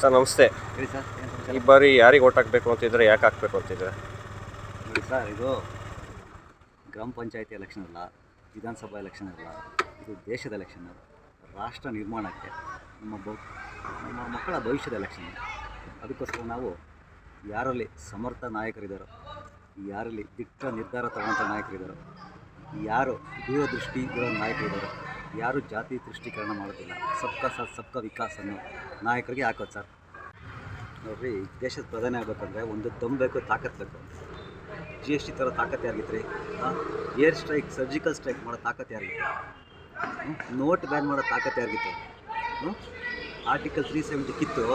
Sir ನಮಸ್ತೆ. ಹೇಳಿ sir ಏನು ಸಮಾಚಾರ? ಈ ಬಾರಿ ಯಾರಿಗೆ ಓಟ್ ಹಾಕಬೇಕು ಅಂತಿದ್ರೆ ಯಾಕೆ ಹಾಕಬೇಕು ಅಂತಿದ್ರೆ ನೋಡಿ ಸರ್ ಇದು ಗ್ರಾಮ ಪಂಚಾಯತಿ ಎಲೆಕ್ಷನ್ ಅಲ್ಲ ವಿಧಾನಸಭಾ ಎಲೆಕ್ಷನ್ ಅಲ್ಲ ಇದು ದೇಶದ ಎಲೆಕ್ಷನ್ ರಾಷ್ಟ್ರ ನಿರ್ಮಾಣಕ್ಕೆ ನಮ್ಮ ನಮ್ಮ ಮಕ್ಕಳ ಭವಿಷ್ಯದ ಎಲೆಕ್ಷನ್ ಅದಕ್ಕೋಸ್ಕರ ನಾವು ಯಾರಲ್ಲಿ ಸಮರ್ಥ ನಾಯಕರಿದ್ದಾರೋ ಯಾರಲ್ಲಿ ದಿಟ್ಟ ನಿರ್ಧಾರ ತಗೊಂಥ ನಾಯಕರಿದ್ದಾರೋ ಯಾರು ದೂರದೃಷ್ಟಿ ಇರೋ ನಾಯಕರಿದ್ದಾರೋ ಯಾರು ಜಾತಿ ದೃಷ್ಟೀಕರಣ ಮಾಡೋದಿಲ್ಲ. ಸಬ್ಕಾ ಸಾಥ್, ಸಬ್ಕಾ ವಿಕಾಸ್ ಅನ್ನೋ ನಾಯಕರಿಗೆ ಹಾಕೋದು ಸರ್. ನೋಡ್ರಿ, ದೇಶದ ಪ್ರಧಾನಿ ಆಗ್ಬೇಕಂದ್ರೆ ಒಂದು ದಮ್ ಬೇಕು, ತಾಕತ್ ಬೇಕು. ಜಿ ಎಸ್ ಟಿ ಥರ ತಾಕತ್ ಯಾರಿಗಿತ್ತು ಏರ್ ಸ್ಟ್ರೈಕ್ ಸರ್ಜಿಕಲ್ ಸ್ಟ್ರೈಕ್ ಮಾಡೋ ತಾಕತ್ ಯಾರಿಗಿತ್ತು? ನೋಟ್ ಬ್ಯಾನ್ ಮಾಡೋ ತಾಕತ್ ಯಾರಿಗಿತ್ತು? ಆರ್ಟಿಕಲ್ ತ್ರೀ ಸೆವೆಂಟಿ ಕಿತ್ತು.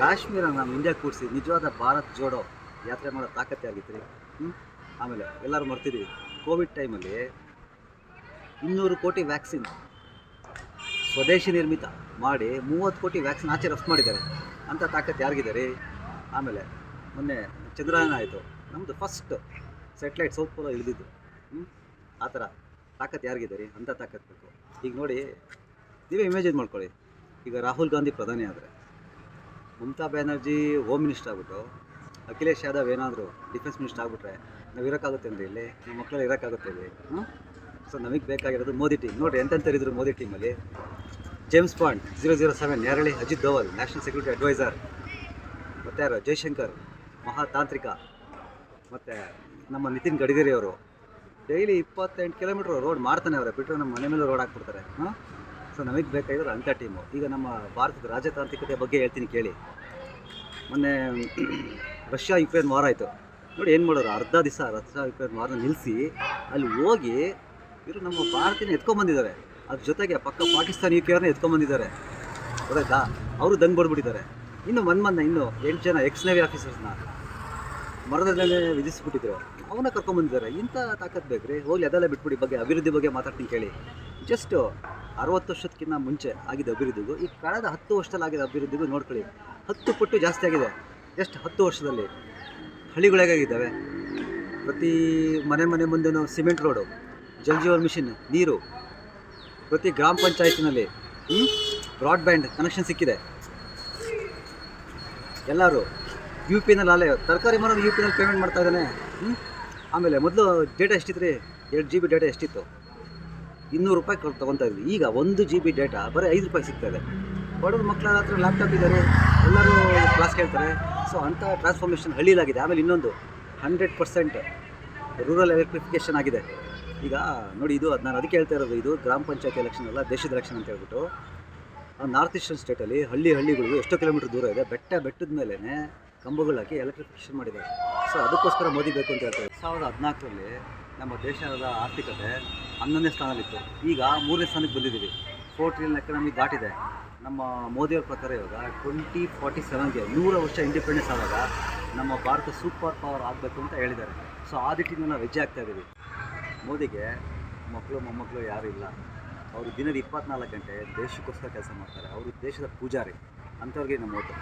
ಕಾಶ್ಮೀರ ನಮ್ಮ ಇಂಡಿಯಾ ಕೂಡಿಸಿ ನಿಜವಾದ ಭಾರತ್ ಜೋಡೋ ಯಾತ್ರೆ ಮಾಡೋ ತಾಕತ್ತೆ ಆಗಿತ್ತು ರೀ ಆಮೇಲೆ ಎಲ್ಲರೂ ಮರ್ತಿದ್ದೀವಿ. ಕೋವಿಡ್ ಟೈಮಲ್ಲಿ ಇನ್ನೂರು ಕೋಟಿ ವ್ಯಾಕ್ಸಿನ್ ಸ್ವದೇಶಿ ನಿರ್ಮಿತ ಮಾಡಿ ಮೂವತ್ತು ಕೋಟಿ ವ್ಯಾಕ್ಸಿನ್ ಆಚೆ ರಫ್ತು ಮಾಡಿದ್ದಾರೆ. ಅಂಥ ತಾಕತ್ತು ಯಾರಿಗಿದೆ ರೀ? ಆಮೇಲೆ ಮೊನ್ನೆ ಚಂದ್ರಯಾನ ಆಯಿತು. ನಮ್ಮದು ಫಸ್ಟ್ ಸ್ಯಾಟಲೈಟ್ ಸೌತ್ ಪೋಲ ಇಳಿದಿದ್ದು ಆ ಥರ ತಾಕತ್ತು ಯಾರಿಗಿದೆ ರೀ? ಅಂಥ ತಾಕತ್ತು ಬೇಕು. ಈಗ ನೋಡಿ, ನೀವೇ ಇಮೇಜಿನ್ ಮಾಡ್ಕೊಳ್ಳಿ. ಈಗ ರಾಹುಲ್ ಗಾಂಧಿ ಪ್ರಧಾನಿ ಆದರೆ, ಮಮತಾ ಬ್ಯಾನರ್ಜಿ ಹೋಮ್ ಮಿನಿಸ್ಟರ್ ಆಗ್ಬಿಟ್ಟು, ಅಖಿಲೇಶ್ ಯಾದವ್ ಏನಾದರೂ ಡಿಫೆನ್ಸ್ ಮಿನಿಸ್ಟರ್ ಆಗ್ಬಿಟ್ರೆ ನಾವು ಇರೋಕ್ಕಾಗುತ್ತೆ ಅಂದರೆ ಇಲ್ಲಿ? ನಮ್ಮ ಮಕ್ಕಳು ಇರೋಕ್ಕಾಗುತ್ತೆ ಇಲ್ಲಿ ಹ್ಞೂ ಸೊ ನಮಗೆ ಬೇಕಾಗಿರೋದು ಮೋದಿ ಟೀಮ್ ನೋಡಿ ಎಂತಂತರಿದ್ರು ಮೋದಿ ಟೀಮಲ್ಲಿ James Bond zero zero seven ನೇರಳಿ Ajit Doval national security adviser ಮತ್ತು ಯಾರು? ಜೈಶಂಕರ್, ಮಹಾತಾಂತ್ರಿಕ. ಮತ್ತು ನಮ್ಮ ನಿತಿನ್ ಗಡ್ಕರಿ ಅವರು. ಡೈಲಿ ಇಪ್ಪತ್ತೆಂಟು ಕಿಲೋಮೀಟ್ರ್ ರೋಡ್ ಮಾಡ್ತಾನೆ ಅವರೇ. ಬಿಟ್ಟರೆ ನಮ್ಮ ಮನೆ ಮೇಲೆ ರೋಡ್ ಹಾಕ್ಬಿಡ್ತಾರೆ. ಹಾಂ? ಸೊ ನಮಗೆ ಬೇಕಾಗಿರೋ ಅಂಥ ಟೀಮು ಈಗ ನಮ್ಮ ಭಾರತದ ರಾಜತಾಂತ್ರಿಕತೆ ಬಗ್ಗೆ ಹೇಳ್ತೀನಿ ಕೇಳಿ. ಮೊನ್ನೆ ರಷ್ಯಾ ಯುಕ್ರೇನ್ ವಾರ ಆಯಿತು. ನೋಡಿ ಏನು ಮಾಡೋರು? ಅರ್ಧ ದಿವಸ ರಷ್ಯಾ ಯುಕ್ರೇನ್ ವಾರನ ನಿಲ್ಲಿಸಿ ಅಲ್ಲಿ ಹೋಗಿ ಇವರು ನಮ್ಮ ಭಾರತೀಯನ ಎತ್ಕೊಂಬಂದಿದ್ದಾರೆ ಅದ್ರ ಜೊತೆಗೆ ಪಕ್ಕ ಪಾಕಿಸ್ತಾನ ಯು ಕೆ ಎತ್ಕೊಂಬಂದಿದ್ದಾರೆ ಗೊತ್ತಾಯ್ತಾ? ಅವರು ದಂಗ್ ಬಡ್ಬಿಟ್ಟಿದ್ದಾರೆ ಇನ್ನು ಮನ್ ಮೊನ್ನೆ ಇನ್ನು ಎಂಟು ಜನ ಎಕ್ಸ್ ನೇವಿ ಆಫೀಸರ್ಸ್ನ ಮರದಲ್ಲೇ ವಿಧಿಸ್ಬಿಟ್ಟಿದ್ರು. ಅವನ್ನ ಕರ್ಕೊಂಬಂದಿದ್ದಾರೆ ಇಂಥ ತಾಕತ್ ಬೇಕ್ರಿ? ಹೋಗ್ಲಿ, ಅದೆಲ್ಲ ಬಿಟ್ಬಿಡಿ, ಬಗ್ಗೆ ಅಭಿವೃದ್ಧಿ ಬಗ್ಗೆ ಮಾತಾಡ್ತೀನಿ ಕೇಳಿ. ಜಸ್ಟ್ ಅರವತ್ತು ವರ್ಷಕ್ಕಿಂತ ಮುಂಚೆ ಆಗಿದ್ದ ಅಭಿವೃದ್ಧಿಗೂ, ಈ ಕಳೆದ ಹತ್ತು ವರ್ಷದಲ್ಲಿ ಆಗಿದ್ದ ಅಭಿವೃದ್ಧಿಗೂ ನೋಡ್ಕೊಳ್ಳಿ. ಹತ್ತು ಪಟ್ಟು ಜಾಸ್ತಿ ಆಗಿದೆ. ಎಷ್ಟು? ಹತ್ತು ವರ್ಷದಲ್ಲಿ. ಹಳ್ಳಿಗಳಾಗಿದ್ದಾವೆ ಪ್ರತಿ ಮನೆ ಮನೆ ಮುಂದೆನೂ cement road. Jal Jeevan mission, ನೀರು. ಪ್ರತಿ ಗ್ರಾಮ ಪಂಚಾಯತಿನಲ್ಲಿ ಬ್ರಾಡ್ಬ್ಯಾಂಡ್ ಕನೆಕ್ಷನ್ ಸಿಕ್ಕಿದೆ. ಎಲ್ಲರೂ ಯು ಪಿನಲ್ಲಿ ಅಲ್ಲೇ, ತರಕಾರಿ ಮರ ಯು ಪಿನಲ್ಲಿ ಪೇಮೆಂಟ್ ಮಾಡ್ತಾ ಇದ್ದಾನೆ. ಆಮೇಲೆ ಮೊದಲು ಡೇಟಾ ಎಷ್ಟಿತ್ತು ರೀ ಎರಡು ಜಿ ಬಿ ಡೇಟಾ ಎಷ್ಟಿತ್ತು? ಇನ್ನೂರು ರೂಪಾಯಿ ಕೊಟ್ಟು ತೊಗೊತಾ ಇದ್ವಿ. ಈಗ ಒಂದು ಜಿ ಬಿ ಡೇಟಾ ಬರೀ ಐದು ರೂಪಾಯಿ ಸಿಗ್ತಾ ಇದೆ. ಬಡವ್ರ ಮಕ್ಕಳ ಹತ್ರ ಲ್ಯಾಪ್ಟಾಪ್ ಇದ್ದಾರೆ, ಎಲ್ಲರೂ ಕ್ಲಾಸ್ ಕೇಳ್ತಾರೆ. ಸೊ ಅಂಥ ಟ್ರಾನ್ಸ್ಫಾರ್ಮೇಷನ್ ಹಳ್ಳಿಲಾಗಿದೆ ಆಮೇಲೆ ಇನ್ನೊಂದು ಹಂಡ್ರೆಡ್ ಪರ್ಸೆಂಟ್ ರೂರಲ್ ಎಲೆಕ್ಟ್ರಿಫಿಕೇಷನ್ ಆಗಿದೆ. ಈಗ, ನೋಡಿ ಇದು, ಅದು ನಾನು ಅದಕ್ಕೆ ಹೇಳ್ತಾ ಇರೋದು, ಇದು ಗ್ರಾಮ ಪಂಚಾಯತ್ ಎಲೆಕ್ಷನ್ ಅಲ್ಲ, ದೇಶದ ಎಲೆಕ್ಷನ್ ಅಂತ ಹೇಳ್ಬಿಟ್ಟು ನಾರ್ತ್ ಈಸ್ಟರ್ನ್ ಸ್ಟೇಟಲ್ಲಿ ಹಳ್ಳಿ ಹಳ್ಳಿಗಳು ಎಷ್ಟೋ ಕಿಲೋಮೀಟರ್ ದೂರ ಇದೆ, ಬೆಟ್ಟ ಬೆಟ್ಟದ ಮೇಲೇ ಕಂಬಗಳು ಹಾಕಿ ಎಲೆಕ್ಟ್ರಿಫಿಕೇಷನ್ ಮಾಡಿದ್ದಾರೆ. ಸೊ ಅದಕ್ಕೋಸ್ಕರ ಮೋದಿ ಬೇಕು ಅಂತ ಹೇಳ್ತಾರೆ ಸಾವಿರದ ಹದಿನಾಲ್ಕರಲ್ಲಿ ನಮ್ಮ ದೇಶದ ಆರ್ಥಿಕತೆ ಹನ್ನೊಂದನೇ ಸ್ಥಾನದಲ್ಲಿತ್ತು. ಈಗ ಮೂರನೇ ಸ್ಥಾನಕ್ಕೆ ಬಂದಿದ್ದೀವಿ. ಫೋರ್ ಟ್ರಿಲಿಯನ್ ಎಕನಾಮಿ ದಾಟಿದೆ ನಮ್ಮ ಮೋದಿಯವ್ರ ಪ್ರಕಾರ ಇವಾಗ ಟ್ವೆಂಟಿ ಫಾರ್ಟಿ ಸೆವೆನ್ಗೆ ನೂರು ವರ್ಷ ಇಂಡಿಪೆಂಡೆನ್ಸ್ ಆದಾಗ ನಮ್ಮ ಭಾರತ ಸೂಪರ್ ಪವರ್ ಆಗಬೇಕು ಅಂತ ಹೇಳಿದ್ದಾರೆ. ಸೊ ಆ ದಿಟ್ಟಿನ ನಾವು ಹೆಜ್ಜೆ ಆಗ್ತಾ ಇದ್ದೀವಿ ಮೋದಿಗೆ ಮಕ್ಕಳು, ಮೊಮ್ಮಕ್ಕಳು ಯಾರೂ ಇಲ್ಲ. ಅವರು ದಿನದ ಇಪ್ಪತ್ನಾಲ್ಕು ಗಂಟೆ ದೇಶಕ್ಕೋಸ್ಕರ ಕೆಲಸ ಮಾಡ್ತಾರೆ. ಅವರು ದೇಶದ ಪೂಜಾರಿ. ಅಂಥವ್ರಿಗೆ ನಮ್ಮ ಓಟು.